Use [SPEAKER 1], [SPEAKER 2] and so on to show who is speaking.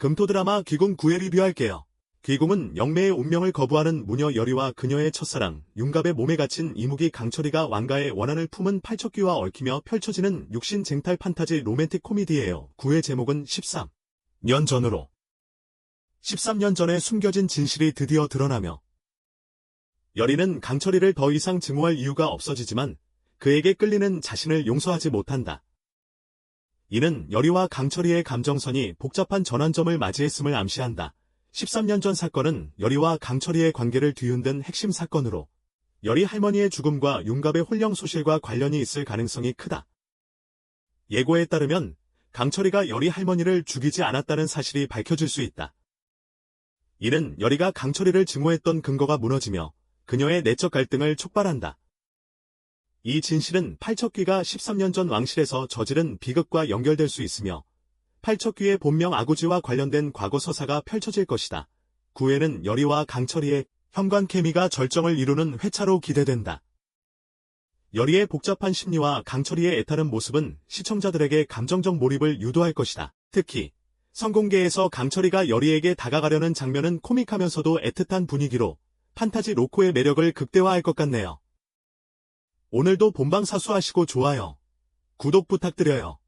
[SPEAKER 1] 금토 드라마 귀공 9회 리뷰할게요. 귀공은 영매의 운명을 거부하는 무녀 여리와 그녀의 첫사랑, 윤갑의 몸에 갇힌 이무기 강철이가 왕가의 원한을 품은 팔척귀와 얽히며 펼쳐지는 육신 쟁탈 판타지 로맨틱 코미디예요. 9회 제목은 13년 전으로. 13년 전에 숨겨진 진실이 드디어 드러나며 여리는 강철이를 더 이상 증오할 이유가 없어지지만 그에게 끌리는 자신을 용서하지 못한다. 이는 여리와 강철이의 감정선이 복잡한 전환점을 맞이했음을 암시한다. 13년 전 사건은 여리와 강철이의 관계를 뒤흔든 핵심 사건으로 여리 할머니의 죽음과 윤갑의 홀령 소실과 관련이 있을 가능성이 크다. 예고에 따르면 강철이가 여리 할머니를 죽이지 않았다는 사실이 밝혀질 수 있다. 이는 여리가 강철이를 증오했던 근거가 무너지며 그녀의 내적 갈등을 촉발한다. 이 진실은 팔척귀가 13년 전 왕실에서 저지른 비극과 연결될 수 있으며 팔척귀의 본명 아구지와 관련된 과거 서사가 펼쳐질 것이다. 9회는 여리와 강철이의 현관 케미가 절정을 이루는 회차로 기대된다. 여리의 복잡한 심리와 강철이의 애타른 모습은 시청자들에게 감정적 몰입을 유도할 것이다. 특히 성공계에서 강철이가 여리에게 다가가려는 장면은 코믹하면서도 애틋한 분위기로 판타지 로코의 매력을 극대화할 것 같네요. 오늘도 본방 사수하시고 좋아요. 구독 부탁드려요.